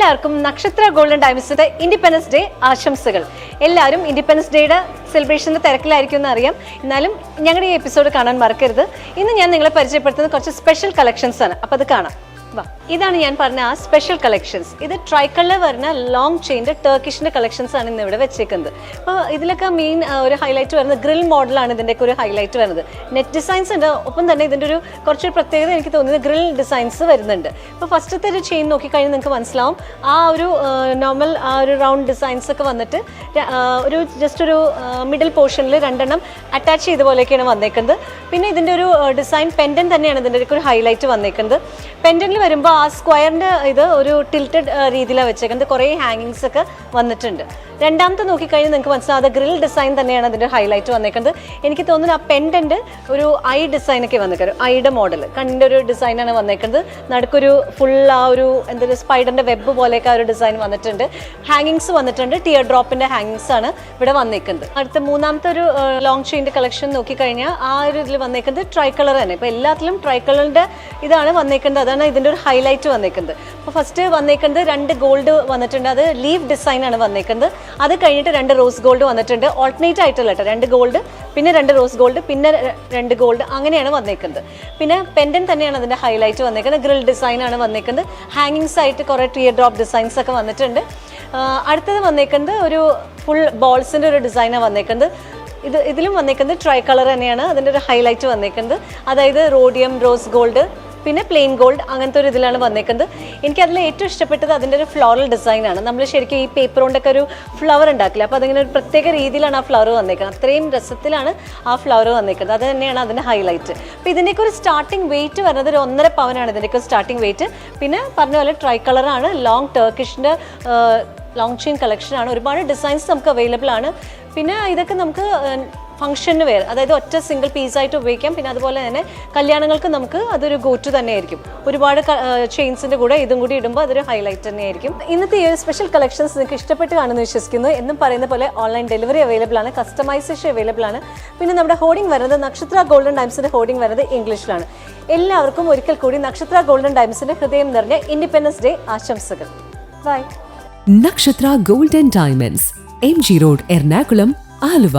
എല്ലാവർക്കും നക്ഷത്ര golden ഡയമണ്ട്സിന്റെ independence day ആശംസകൾ. എല്ലാവരും ഇൻഡിപെൻഡൻസ് ഡേയുടെ സെലിബ്രേഷന്റെ തിരക്കിലായിരിക്കും എന്ന് അറിയാം. എന്നാലും ഞങ്ങളുടെ ഈ എപ്പിസോഡ് കാണാൻ മറക്കരുത്. ഇന്ന് ഞാൻ നിങ്ങളെ പരിചയപ്പെടുത്തുന്ന കുറച്ച് സ്പെഷ്യൽ കളക്ഷൻസ് ആണ്. അപ്പോൾ അത് കാണാം. ഇതാണ് ഞാൻ പറഞ്ഞ ആ സ്പെഷ്യൽ കളക്ഷൻസ് ഇത് ട്രൈക്കളിൽ വരുന്ന ലോങ് ചെയിന്റെ ടർക്കിഷിന്റെ കളക്ഷൻസ് ആണ് ഇന്ന് ഇവിടെ വെച്ചേക്കുന്നത്. അപ്പോൾ ഇതിലൊക്കെ മെയിൻ ഒരു ഹൈലൈറ്റ് വരുന്നത് ഗ്രിൽ മോഡലാണ് ഇതിന്റെയൊക്കെ ഒരു ഹൈലൈറ്റ് വരുന്നത്. നെറ്റ് ഡിസൈൻസ് ഉണ്ട്. ഒപ്പം തന്നെ ഇതിന്റെ ഒരു കുറച്ചൊരു പ്രത്യേകത എനിക്ക് തോന്നിയത് ഗ്രിൽ ഡിസൈൻസ് വരുന്നുണ്ട്. അപ്പോൾ ഫസ്റ്റത്തെ ഒരു ചെയിൻ നോക്കിക്കഴിഞ്ഞാൽ നിങ്ങൾക്ക് മനസ്സിലാവും. ആ ഒരു നോർമൽ ആ ഒരു റൗണ്ട് ഡിസൈൻസ് ഒക്കെ വന്നിട്ട് ഒരു ജസ്റ്റ് ഒരു മിഡിൽ പോർഷനിൽ രണ്ടെണ്ണം അറ്റാച്ച് ചെയ്ത പോലെയൊക്കെയാണ് വന്നേക്കുന്നത്. പിന്നെ ഇതിന്റെ ഒരു ഡിസൈൻ പെൻഡൻ തന്നെയാണ് ഇതിന്റെ ഒരു ഹൈലൈറ്റ് വന്നേക്കുന്നത്. പെൻഡനിൽ വരുമ്പോൾ ആ സ്ക്വയറിന്റെ ഇത് ഒരു ടിൽറ്റഡ് രീതിയിലാണ് വെച്ചേക്കുന്നത്. കുറേ ഹാങ്ങിങ്സ് ഒക്കെ വന്നിട്ടുണ്ട്. രണ്ടാമത്തെ നോക്കിക്കഴിഞ്ഞാൽ നിങ്ങൾക്ക് മനസ്സിലാവും അത് ഗ്രിൽ ഡിസൈൻ തന്നെയാണ് അതിന്റെ ഹൈലൈറ്റ് വന്നേക്കുന്നത്. എനിക്ക് തോന്നുന്നു ആ പെൻഡന്റ് ഒരു ഐ ഡിസൈനൊക്കെ വന്നേക്കുന്നത്. ഐയുടെ മോഡൽ കണ്ണിന്റെ ഒരു ഡിസൈനാണ് വന്നേക്കുന്നത്. നടുക്കൊരു ഫുൾ ആ ഒരു എന്തൊരു സ്പൈഡറിന്റെ വെബ് പോലെയൊക്കെ ആ ഒരു ഡിസൈൻ വന്നിട്ടുണ്ട്. ഹാങ്ങിങ്സ് വന്നിട്ടുണ്ട്. ടിയർ ഡ്രോപ്പിന്റെ ഹാങ്ങിങ്സ് ആണ് ഇവിടെ വന്നേക്കുന്നത്. അടുത്ത മൂന്നാമത്തെ ഒരു ലോങ് ചെയിന്റെ കളക്ഷൻ നോക്കിക്കഴിഞ്ഞാൽ ആ ഒരു ഇതിൽ വന്നേക്കുന്നത് ട്രൈ കളർ തന്നെ. ഇപ്പോൾ എല്ലാത്തിലും ട്രൈ കളറിന്റെ ഇതാണ് വന്നേക്കുന്നത്. അതാണ് ഇതിന്റെ ഒരു ഹൈലൈറ്റ് വന്നേക്കുന്നത്. അപ്പോൾ ഫസ്റ്റ് വന്നേക്കുന്നത് രണ്ട് ഗോൾഡ് വന്നിട്ടുണ്ട്. അത് ലീവ് ഡിസൈൻ ആണ് വന്നേക്കുന്നത്. അത് കഴിഞ്ഞിട്ട് രണ്ട് റോസ് ഗോൾഡ് വന്നിട്ടുണ്ട്. ഓൾട്ടർനേറ്റ് ആയിട്ടുള്ള കേട്ടോ രണ്ട് ഗോൾഡ് പിന്നെ രണ്ട് റോസ് ഗോൾഡ് പിന്നെ രണ്ട് ഗോൾഡ് അങ്ങനെയാണ് വന്നേക്കുന്നത്. പിന്നെ പെൻഡൻ തന്നെയാണ് അതിന്റെ ഹൈലൈറ്റ് വന്നേക്കുന്നത്. ഗ്രിൽ ഡിസൈൻ ആണ് വന്നേക്കുന്നത്. ഹാങ്ങിങ്സ് ആയിട്ട് കുറേ ടിയർ ഡ്രോപ്പ് ഡിസൈൻസ് ഒക്കെ വന്നിട്ടുണ്ട്. അടുത്തത് വന്നേക്കുന്നത് ഒരു ഫുൾ ബോൾസിന്റെ ഒരു ഡിസൈനാണ് വന്നേക്കുന്നത്. ഇത് ഇതിലും വന്നേക്കുന്നത് ട്രൈ കളർ തന്നെയാണ്. അതിന്റെ ഒരു ഹൈലൈറ്റ് വന്നേക്കുന്നത്. അതായത് റോഡിയം റോസ് ഗോൾഡ് പിന്നെ പ്ലെയിൻ ഗോൾഡ് അങ്ങനത്തെ ഒരു ഇതിലാണ് വന്നേക്കുന്നത്. എനിക്ക് അതിൽ ഏറ്റവും ഇഷ്ടപ്പെട്ടത് അതിന്റെ ഒരു ഫ്ലോറൽ ഡിസൈനാണ് നമ്മൾ ശരിക്കും ഈ പേപ്പർ കൊണ്ടൊക്കെ ഒരു ഫ്ലവർ ഉണ്ടാക്കില്ല അപ്പോൾ അതിങ്ങനെ ഒരു പ്രത്യേക രീതിയിലാണ് ആ ഫ്ലവർ വന്നേക്കുന്നത്. അത്രയും രസത്തിലാണ് ആ ഫ്ലവർ വന്നേക്കുന്നത്. അത് തന്നെയാണ് അതിന്റെ ഹൈലൈറ്റ് അപ്പോൾ ഇതിന്റെയൊക്കെ ഒരു സ്റ്റാർട്ടിംഗ് വെയിറ്റ് വരുന്നത് ഒരു ഒന്നര പവനാണ് ഇതിന്റെയൊക്കെ സ്റ്റാർട്ടിംഗ് വെയിറ്റ് പിന്നെ പറഞ്ഞ പോലെ ട്രൈ കളറാണ് ലോങ് ടർക്കിഷിന്റെ ലോങ് ചെയിൻ കളക്ഷനാണ് ഒരുപാട് ഡിസൈൻസ് നമുക്ക് അവൈലബിൾ ആണ്. പിന്നെ ഇതൊക്കെ നമുക്ക് ഫംഗ്ഷന് വേർ അതായത് ഒറ്റ സിംഗിൾ പീസായിട്ട് ഉപയോഗിക്കാം. പിന്നെ അതുപോലെ തന്നെ കല്യാണങ്ങൾക്ക് നമുക്ക് അതൊരു ഗോ ടു തന്നെയായിരിക്കും. ഒരുപാട് ചെയിൻസിന്റെ കൂടെ ഇതും കൂടി ഇടുമ്പോൾ അതൊരു ഹൈലൈറ്റ് തന്നെ ആയിരിക്കും ഇന്നത്തെ ഈ ഒരു സ്പെഷ്യൽ കളക്ഷൻസ് നിങ്ങൾക്ക് ഇഷ്ടപ്പെട്ട് കാണുമെന്ന് വിശ്വസിക്കുന്നു. എന്നും പറയുന്ന പോലെ ഓൺലൈൻ ഡെലിവറി അവൈലബിൾ ആണ് കസ്റ്റമൈസേഷൻ അവൈലബിൾ ആണ്. പിന്നെ നമ്മുടെ ഹോർഡിംഗ് വരുന്നത് നക്ഷത്ര ഗോൾഡൻ ടൈംസിന്റെ ഹോർഡിംഗ് വരുന്നത് ഇംഗ്ലീഷിലാണ് എല്ലാവർക്കും ഒരിക്കൽ കൂടി നക്ഷത്ര ഗോൾഡൻ ടൈംസിന്റെ ഹൃദയം നിറഞ്ഞ ഇൻഡിപെൻഡൻസ് ഡേ ആശംസകൾ. By Nakshatra golden diamonds M G road Ernakulam Aluva.